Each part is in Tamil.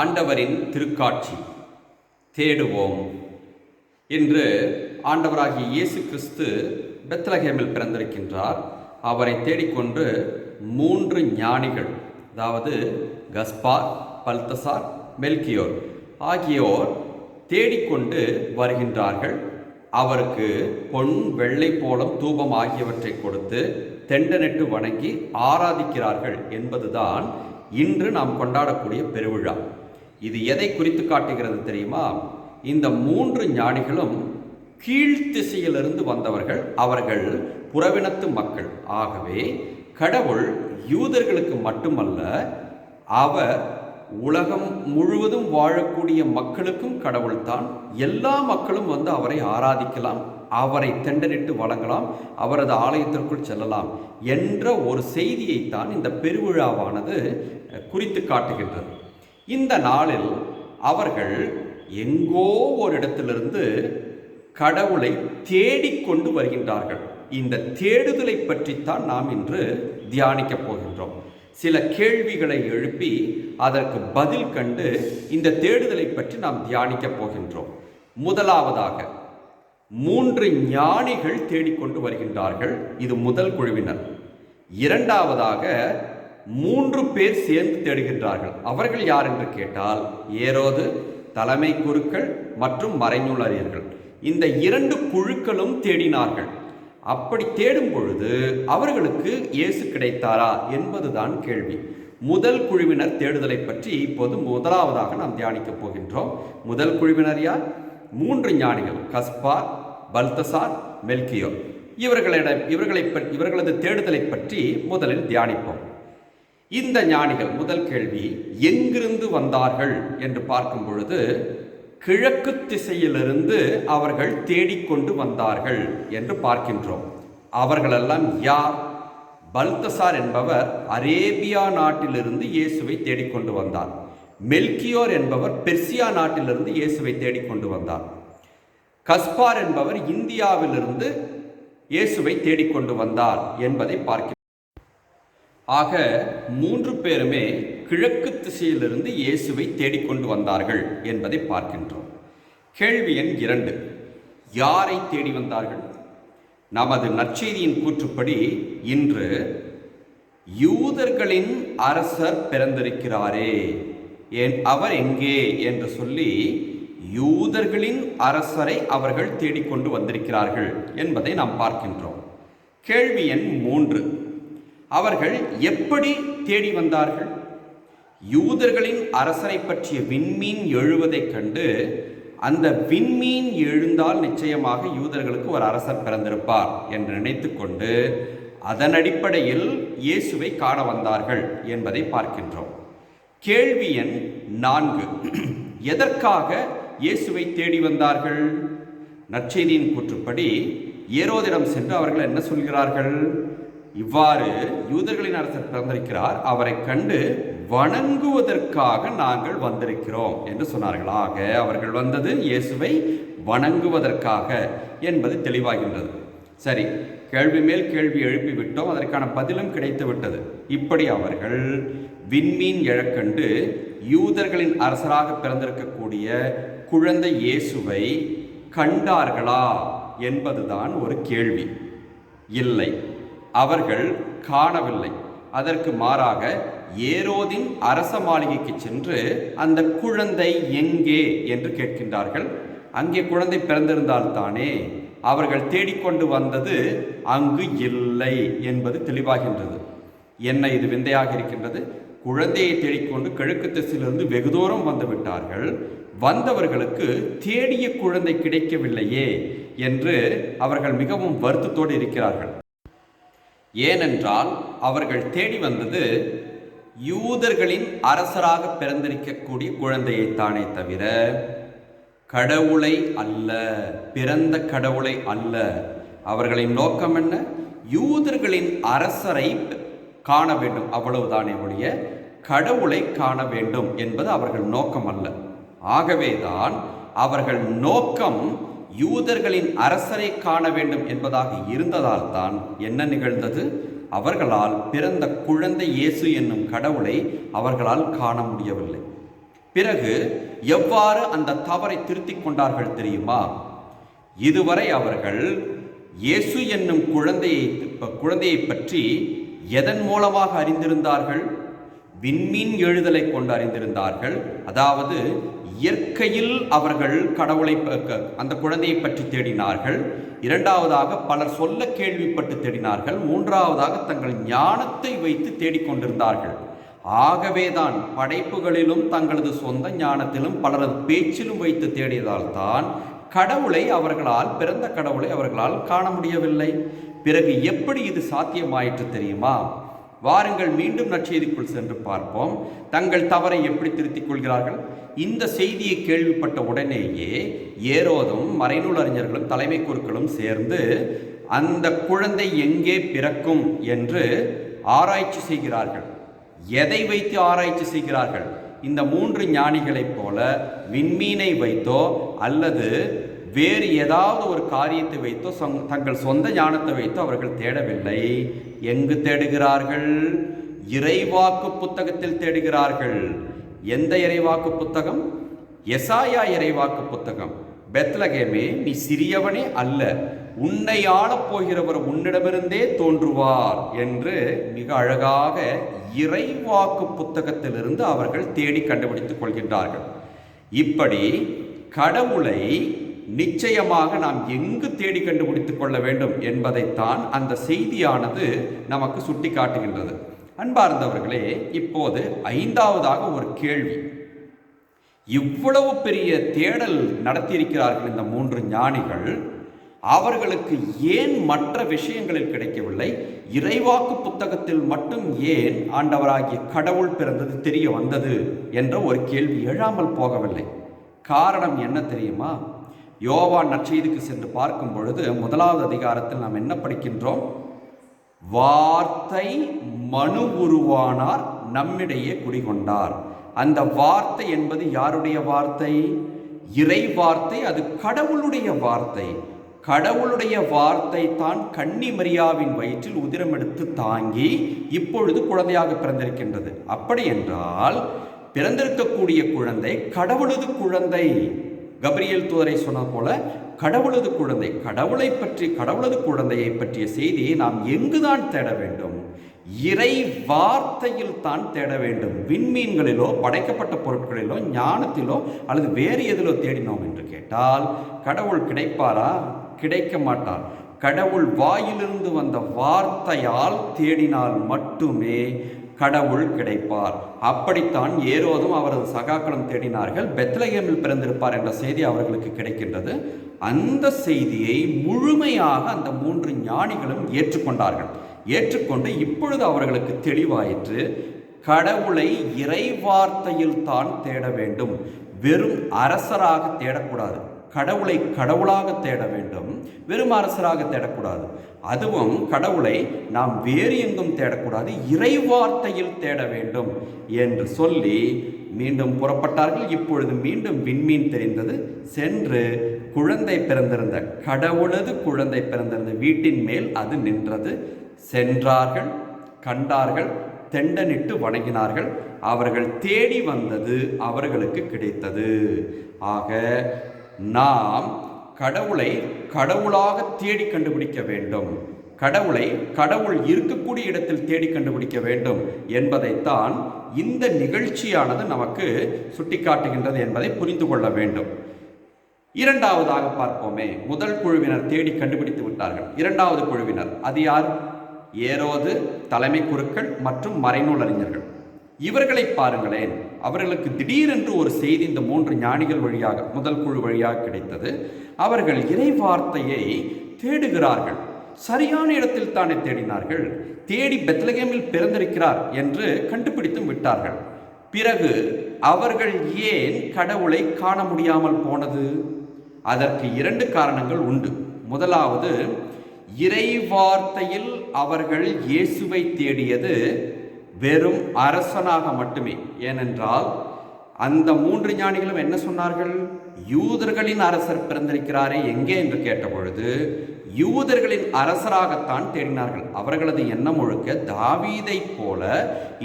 ஆண்டவரின் திருக்காட்சி தேடுவோம் இன்று ஆண்டவராகிய இயேசு கிறிஸ்து பெத்லஹேமில் பிறந்திருக்கின்றார். அவரை தேடிக்கொண்டு மூன்று ஞானிகள் அதாவது கஸ்பார் பல்தசார் மெல்கியோர் ஆகியோர் தேடிக்கொண்டு வருகின்றார்கள். அவருக்கு பொன் வெள்ளை போலம் தூபம் ஆகியவற்றை கொடுத்து தெண்டனிட்டு வணங்கி ஆராதிக்கிறார்கள் என்பதுதான் இன்று நாம் கொண்டாடக்கூடிய பெருவிழா. இது எதை குறித்து காட்டுகிறது தெரியுமா? இந்த மூன்று ஞானிகளும் கீழ்த்திசையிலிருந்து வந்தவர்கள் அவர்கள் புறவினத்து மக்கள். ஆகவே கடவுள் யூதர்களுக்கு மட்டுமல்ல அவர் உலகம் முழுவதும் வாழக்கூடிய மக்களுக்கும் கடவுள்தான் எல்லா மக்களும் வந்து அவரை ஆராதிக்கலாம் அவரை தெண்டனிட்டு வழங்கலாம் அவரது ஆலயத்திற்குள் செல்லலாம் என்ற ஒரு செய்தியைத்தான் இந்த பெருவிழாவானது குறித்து காட்டுகின்றது. இந்த நாளில் அவர்கள் எங்கோ ஒரு இடத்திலிருந்து கடவுளை தேடிக்கொண்டு வருகின்றார்கள். இந்த தேடுதலை பற்றித்தான் நாம் இன்று தியானிக்கப் போகின்றோம். சில கேள்விகளை எழுப்பி அதற்கு பதில் கண்டு இந்த தேடுதலை பற்றி நாம் தியானிக்கப் போகின்றோம். முதலாவதாக மூன்று ஞானிகள் தேடிக்கொண்டு வருகின்றார்கள். இது முதல் குழுவினர். இரண்டாவதாக மூன்று பேர் சேர்ந்து தேடுகின்றார்கள். அவர்கள் யார் என்று கேட்டால் ஏரோது தலைமை குருக்கள் மற்றும் மறைநூல் அறிஞர்கள் இந்த இரண்டு குழுக்களும் தேடினார்கள். அப்படி தேடும் பொழுது அவர்களுக்கு இயேசு கிடைத்தாரா என்பதுதான் கேள்வி. முதல் குழுவினர் தேடுதலை பற்றி இப்போது முதலாவதாக நாம் தியானிக்கப் போகின்றோம். முதல் குழுவினர் யார்? மூன்று ஞானிகள் கஸ்பா பல்தசார் மெல்கியோ இவர்களிடம் இவர்களை இவர்களது தேடுதலை பற்றி முதலில் தியானிப்போம். இந்த ஞானிகள் முதல் கேள்வி எங்கிருந்து வந்தார்கள்? என்று பார்க்கும் பொழுது கிழக்கு திசையிலிருந்து அவர்கள் தேடிக்கொண்டு வந்தார்கள் என்று பார்க்கின்றோம். அவர்களெல்லாம் யார்? பல்தசார் என்பவர் அரேபியா நாட்டிலிருந்து இயேசுவை தேடிக்கொண்டு வந்தார். மெல்கியோர் என்பவர் பெர்சியா நாட்டிலிருந்து இயேசுவை தேடிக்கொண்டு வந்தார். கஸ்பார் என்பவர் இந்தியாவிலிருந்து இயேசுவை தேடிக்கொண்டு வந்தார் என்பதை பார்க்க ஆக மூன்று பேருமே கிழக்கு திசையிலிருந்து இயேசுவை தேடிக்கொண்டு வந்தார்கள் என்பதை பார்க்கின்றோம். கேள்வி எண் இரண்டு. யாரை தேடி வந்தார்கள்? நமது நற்செய்தியின் கூற்றுப்படி இன்று யூதர்களின் அரசர் பிறந்திருக்கிறாரே. என் அவர் எங்கே என்று சொல்லி யூதர்களின் அரசரை அவர்கள் தேடிக்கொண்டு வந்திருக்கிறார்கள் என்பதை நாம் பார்க்கின்றோம். கேள்வி எண் மூன்று. அவர்கள் எப்படி தேடி வந்தார்கள்? யூதர்களின் அரசரை பற்றிய விண்மீன் எழுவதைக் கண்டு அந்த விண்மீன் எழுந்தால் நிச்சயமாக யூதர்களுக்கு ஒரு அரசர் பிறந்திருப்பார் என்று நினைத்து கொண்டு அதன் அடிப்படையில் இயேசுவை காண வந்தார்கள் என்பதை பார்க்கின்றோம். கேள்வி எண் நான்கு. எதற்காக இயேசுவை தேடி வந்தார்கள்? நற்செய்தியின் கூற்றுப்படி ஏரோதிடம் சென்று அவர்கள் என்ன சொல்கிறார்கள்? இவ்வாறு யூதர்களின் அரசர் பிறந்திருக்கிறார். அவரை கண்டு வணங்குவதற்காக நாங்கள் வந்திருக்கிறோம் என்று சொன்னார்கள். ஆக அவர்கள் வந்தது இயேசுவை வணங்குவதற்காக என்பது தெளிவாகின்றது. சரி கேள்வி மேல் கேள்வி எழுப்பி விட்டோம் அதற்கான பதிலும் கிடைத்து விட்டது இப்படி அவர்கள் விண்மீன் இழக்கண்டு யூதர்களின் அரசராக பிறந்திருக்கக்கூடிய குழந்தை இயேசுவை கண்டார்களா என்பதுதான் ஒரு கேள்வி. இல்லை. அவர்கள் காணவில்லை. அதற்கு மாறாக ஏரோதின் அரச மாளிகைக்கு சென்று அந்த குழந்தை எங்கே என்று கேட்கின்றார்கள். அங்கே குழந்தை பிறந்திருந்தால்தானே அவர்கள் தேடிக்கொண்டு வந்தது அங்கு இல்லை என்பது தெளிவாகின்றது. என்ன இது விந்தையாக இருக்கின்றது? குழந்தையை தேடிக்கொண்டு கிழக்கு திசையிலிருந்து வெகு தூரம் வந்து விட்டார்கள். வந்தவர்களுக்கு தேடிய குழந்தை கிடைக்கவில்லையே என்று அவர்கள் மிகவும் வருத்தத்தோடு இருக்கிறார்கள். ஏனென்றால் அவர்கள் தேடி வந்தது யூதர்களின் அரசராக பிறந்திருக்கக்கூடிய குழந்தையைத்தானே தவிர கடவுளை அல்ல பிறந்த கடவுளை அல்ல. அவர்களின் நோக்கம் என்ன? யூதர்களின் அரசரை காண வேண்டும் அவ்வளவுதானே ஒழிய கடவுளை காண வேண்டும் என்பது அவர்கள் நோக்கம் அல்ல. ஆகவேதான் அவர்கள் நோக்கம் யூதர்களின் அரசரை காண வேண்டும் என்பதாக இருந்ததால் தான் என்ன நிகழ்ந்தது? அவர்களால் பிறந்த குழந்தை இயேசு என்னும் கடவுளை அவர்களால் காண முடியவில்லை. பிறகு எவ்வாறு அந்த தவறை திருத்திக் கொண்டார்கள் தெரியுமா? இதுவரை அவர்கள் இயேசு என்னும் குழந்தையை குழந்தையை பற்றி எதன் மூலமாக அறிந்திருந்தார்கள்? விண்மீன் எழுதலை கொண்டு அறிந்திருந்தார்கள். அதாவது இயற்கையில் அவர்கள் கடவுளை க- அந்த குழந்தையை பற்றி தேடினார்கள். இரண்டாவதாக பலர் சொல்ல கேள்விப்பட்டு தேடினார்கள். மூன்றாவதாக தங்கள் ஞானத்தை வைத்து தேடிக்கொண்டிருந்தார்கள். ஆகவேதான் படைப்புகளிலும் தங்களது சொந்த ஞானத்திலும் பலரது பேச்சிலும் வைத்து தேடியதால் தான் கடவுளை அவர்களால் பிறந்த கடவுளை அவர்களால் காண முடியவில்லை. பிறகு எப்படி இது சாத்தியமாயிற்று தெரியுமா? வாருங்கள் மீண்டும் நற்செய்திக்குள் சென்று பார்ப்போம். தங்கள் தவறை எப்படி திருத்திக் கொள்கிறார்கள்? இந்த செய்தியை கேள்விப்பட்ட உடனேயே ஏரோதும் மறைநூல் அறிஞர்களும் தலைமை குருக்களும் சேர்ந்து அந்த குழந்தை எங்கே பிறக்கும் என்று ஆராய்ச்சி செய்கிறார்கள். எதை வைத்து ஆராய்ச்சி செய்கிறார்கள்? இந்த மூன்று ஞானிகளைப் போல விண்மீனை வைத்தோ அல்லது வேறு ஏதாவது ஒரு காரியத்தை வைத்தோ தங்கள் சொந்த ஞானத்தை வைத்தோ அவர்கள் தேடவில்லை. எங்கு தேடுகிறார்கள்? இறைவாக்கு புத்தகத்தில் தேடுகிறார்கள். எந்த இறைவாக்கு புத்தகம்? எசாயா இறைவாக்கு புத்தகம். பெத்லகேமே நீ சிறியவனே அல்ல உன்னை ஆளப் போகிறவர் உன்னிடமிருந்தே தோன்றுவார் என்று மிக அழகாக இறைவாக்கு புத்தகத்திலிருந்து அவர்கள் தேடி கண்டுபிடித்துக் கொள்கின்றார்கள். இப்படி கடவுளை நிச்சயமாக நாம் எங்கு தேடி கண்டுபிடித்துக் கொள்ள வேண்டும் என்பதைத்தான் அந்த செய்தியானது நமக்கு சுட்டி காட்டுகின்றது அன்பார்ந்தவர்களே இப்போது ஐந்தாவதாக ஒரு கேள்வி. இவ்வளவு பெரிய தேடல் நடத்தியிருக்கிறார்கள் இந்த மூன்று ஞானிகள். அவர்களுக்கு ஏன் மற்ற விஷயங்களில் கிடைக்கவில்லை? இறைவாக்கு புத்தகத்தில் மட்டும் ஏன் ஆண்டவராகிய கடவுள் பிறந்தது தெரிய வந்தது என்ற ஒரு கேள்வி எழாமல் போகவில்லை. காரணம் என்ன தெரியுமா? யோவா நற்செய்திக்கு சென்று பார்க்கும் பொழுது முதலாவது அதிகாரத்தில் நாம் என்ன படிக்கின்றோம்? வார்த்தை மனு உருவானார் நம்மிடையே குடிகொண்டார். அந்த வார்த்தை என்பது யாருடைய வார்த்தை? இறை வார்த்தை அது கடவுளுடைய வார்த்தை. கடவுளுடைய வார்த்தை தான் கன்னி மரியாவின் வயிற்றில் உதிரம் எடுத்து தாங்கி இப்பொழுது குழந்தையாக பிறந்திருக்கின்றது. அப்படி என்றால் பிறந்திருக்கக்கூடிய குழந்தை கடவுளது குழந்தை. கபரியல் தூதரை சொன்னது போல கடவுளது குழந்தை கடவுளை பற்றி கடவுளது குழந்தையை பற்றிய செய்தியை நாம் எங்குதான் தேட வேண்டும்? இறை வார்த்தையில் தான் தேட வேண்டும். விண்மீன்களிலோ படைக்கப்பட்ட பொருட்களிலோ ஞானத்திலோ அல்லது வேறு எதிலோ தேடினோம் என்று கேட்டால் கடவுள் கிடைப்பாரா? கிடைக்க மாட்டார். கடவுள் வாயிலிருந்து வந்த வார்த்தையால் தேடினால் மட்டுமே கடவுள் கிடைப்பார். அப்படித்தான் ஏரோதும் அவரது சகாக்களும் தேடினார்கள். பெத்லகேமில் பிறந்திருப்பார் என்ற செய்தி அவர்களுக்கு கிடைக்கின்றது. அந்த செய்தியை முழுமையாக அந்த மூன்று ஞானிகளும் ஏற்றுக்கொண்டார்கள். ஏற்றுக்கொண்டு இப்பொழுது அவர்களுக்கு தெளிவாயிற்று கடவுளை இறை வார்த்தையில் தான் தேட வேண்டும். வெறும் அரசராக தேடக்கூடாது. கடவுளை கடவுளாக தேட வேண்டும் வெறும் அரசராக தேடக்கூடாது. அதுவும் கடவுளை நாம் வேறு எங்கும் தேடக்கூடாது இறைவார்த்தையில் தேட வேண்டும் என்று சொல்லி மீண்டும் புறப்பட்டார்கள். இப்பொழுது மீண்டும் விண்மீன் தெரிந்தது. சென்று குழந்தை பிறந்திருந்த கடவுளது குழந்தை பிறந்திருந்த வீட்டின் மேல் அது நின்றது. சென்றார்கள் கண்டார்கள் தெண்டனிட்டு வணங்கினார்கள். அவர்கள் தேடி வந்தது அவர்களுக்கு கிடைத்தது. ஆக நாம் கடவுளை கடவுளாக தேடி கண்டுபிடிக்க வேண்டும். கடவுளை கடவுள் இருக்கக்கூடிய இடத்தில் தேடி கண்டுபிடிக்க வேண்டும் என்பதைத்தான் இந்த நிகழ்ச்சியானது நமக்கு சுட்டிக்காட்டுகின்றது என்பதை புரிந்து கொள்ள வேண்டும். இரண்டாவதாக பார்ப்போமே முதல் குழுவினர் தேடி கண்டுபிடித்து விட்டார்கள். இரண்டாவது குழுவினர் அது யார்? ஏரோது தலைமை குருக்கள் மற்றும் மறைநூல் அறிஞர்கள். இவர்களை பாருங்களேன். அவர்களுக்கு திடீரென்று ஒரு செய்தி இந்த மூன்று ஞானிகள் வழியாக முதல் குழு வழியாக கிடைத்தது. அவர்கள் இறை வார்த்தையை தேடுகிறார்கள். சரியான இடத்தில் தானே தேடினார்கள். தேடி பெத்லகேமில் பிறந்திருக்கிறார் என்று கண்டுபிடித்தும் விட்டார்கள். பிறகு அவர்கள் ஏன் கடவுளை காண முடியாமல் போனது? அதற்கு இரண்டு காரணங்கள் உண்டு. முதலாவது இறை வார்த்தையில் அவர்கள் இயேசுவை தேடியது வெறும் அரசனாக மட்டுமே. ஏனென்றால் அந்த மூன்று ஞானிகளும் என்ன சொன்னார்கள்? யூதர்களின் அரசர் பிறந்திருக்கிறாரே எங்கே என்று கேட்டபொழுது யூதர்களின் அரசராகத்தான் தேடினார்கள். அவர்களது எண்ணம் முழுக்க தாவீதைப் போல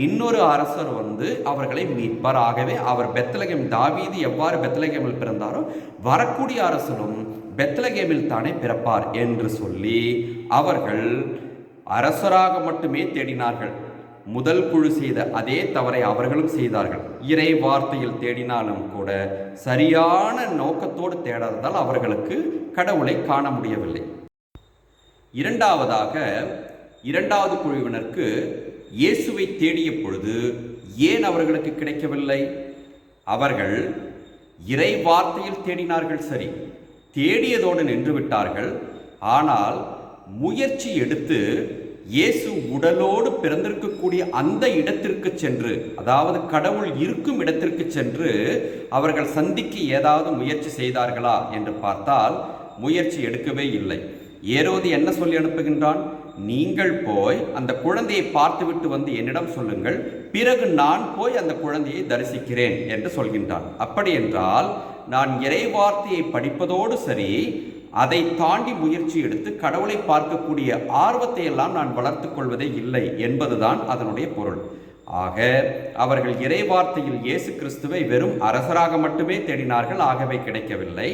இன்னொரு அரசர் வந்து அவர்களை மீட்பார் ஆகவே அவர் பெத்லகேம் தாவீது எவ்வாறு பெத்லகேமில் பிறந்தாரோ வரக்கூடிய அரசரும் பெத்லகேமில் தானே பிறப்பார் என்று சொல்லி அவர்கள் அரசராக மட்டுமே தேடினார்கள். முதல் குழு செய்த அதே தவறை அவர்களும் செய்தார்கள். இறை வார்த்தையில் தேடினாலும் கூட சரியான நோக்கத்தோடு தேடாததால் அவர்களுக்கு கடவுளை காண முடியவில்லை. இரண்டாவதாக இரண்டாவது குழுவினருக்கு இயேசுவை தேடிய பொழுது ஏன் அவர்களுக்கு கிடைக்கவில்லை? அவர்கள் இறை வார்த்தையில் தேடினார்கள் சரி. தேடியதோடு நின்று விட்டார்கள் ஆனால் முயற்சி எடுத்து இயேசு உடலோடு பிறந்திருக்கக்கூடிய அந்த இடத்திற்கு சென்று அதாவது கடவுள் இருக்கும் இடத்திற்கு சென்று அவர்கள் சந்திக்க ஏதாவது முயற்சி செய்தார்களா என்று பார்த்தால் முயற்சி எடுக்கவே இல்லை. ஏரோது என்ன சொல்லி அனுப்புகின்றான்? நீங்கள் போய் அந்த குழந்தையை பார்த்துவிட்டு வந்து என்னிடம் சொல்லுங்கள். பிறகு நான் போய் அந்த குழந்தையை தரிசிக்கிறேன் என்று சொல்கின்றான். அப்படி என்றால் நான் இறைவார்த்தையை படிப்பதோடு சரி அதை தாண்டி முயற்சி எடுத்து கடவுளை பார்க்கக்கூடிய ஆர்வத்தை எல்லாம் நான் வளர்த்துக் கொள்வதே இல்லை என்பதுதான் அதனுடைய பொருள். ஆக அவர்கள் இறை வார்த்தையில் இயேசு கிறிஸ்துவை வெறும் அரசராக மட்டுமே தேடினார்கள் ஆகவே கிடைக்கவில்லை.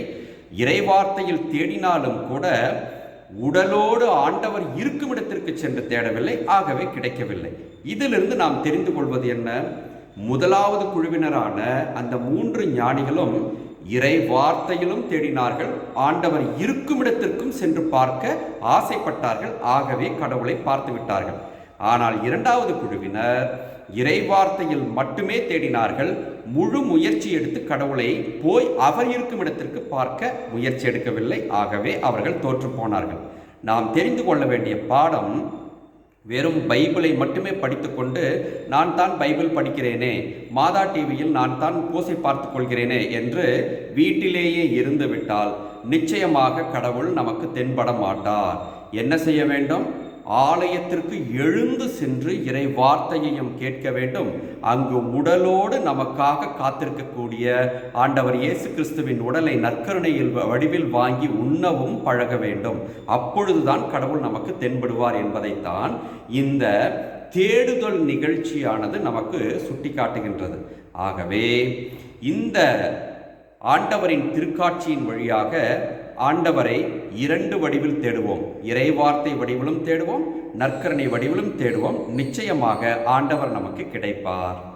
இறைவார்த்தையில் தேடினாலும் கூட உடலோடு ஆண்டவர் இருக்கும் இடத்திற்கு சென்று தேடவில்லை ஆகவே கிடைக்கவில்லை. இதிலிருந்து நாம் தெரிந்து கொள்வது என்ன? முதலாவது குழுவினரான அந்த மூன்று ஞானிகளும் இறை வார்த்தையிலும் தேடினார்கள். ஆண்டவர் இருக்கும் இடத்திற்கும் சென்று பார்க்க ஆசைப்பட்டார்கள். ஆகவே கடவுளை பார்த்து விட்டார்கள். ஆனால் இரண்டாவது குழுவினர் இறை வார்த்தையில் மட்டுமே தேடினார்கள். முழு முயற்சி எடுத்து கடவுளை போய் அவர் இருக்கும் இடத்திற்கு பார்க்க முயற்சி எடுக்கவில்லை. ஆகவே அவர்கள் தோற்று போனார்கள். நாம் தெரிந்து கொள்ள வேண்டிய பாடம் வெறும் பைபிளை மட்டுமே படித்துக்கொண்டு நான் தான் பைபிள் படிக்கிறேனே மாதா டிவியில் நான் தான் பூசை பார்த்து கொள்கிறேனே என்று வீட்டிலேயே இருந்து விட்டால் நிச்சயமாக கடவுள் நமக்கு தென்பட மாட்டார். என்ன செய்ய வேண்டும்? ஆலயத்திற்கு எழுந்து சென்று இறை வார்த்தையையும் கேட்க வேண்டும். அங்கு உடலோடு நமக்காக காத்திருக்கக்கூடிய ஆண்டவர் இயேசு கிறிஸ்துவின் உடலை நற்கருணையில் வடிவில் வாங்கி உண்ணவும் பழக வேண்டும். அப்பொழுதுதான் கடவுள் நமக்கு தென்படுவார் என்பதைத்தான் இந்த தேடுதல் நிகழ்ச்சியானது நமக்கு சுட்டிக்காட்டுகின்றது. ஆகவே இந்த ஆண்டவரின் திருக்காட்சியின் வழியாக ஆண்டவரை இரண்டு வடிவில் தேடுவோம். இறை வார்த்தை வடிவிலும் தேடுவோம் நற்கரணை வடிவிலும் தேடுவோம். நிச்சயமாக ஆண்டவர் நமக்கு கிடைப்பார்.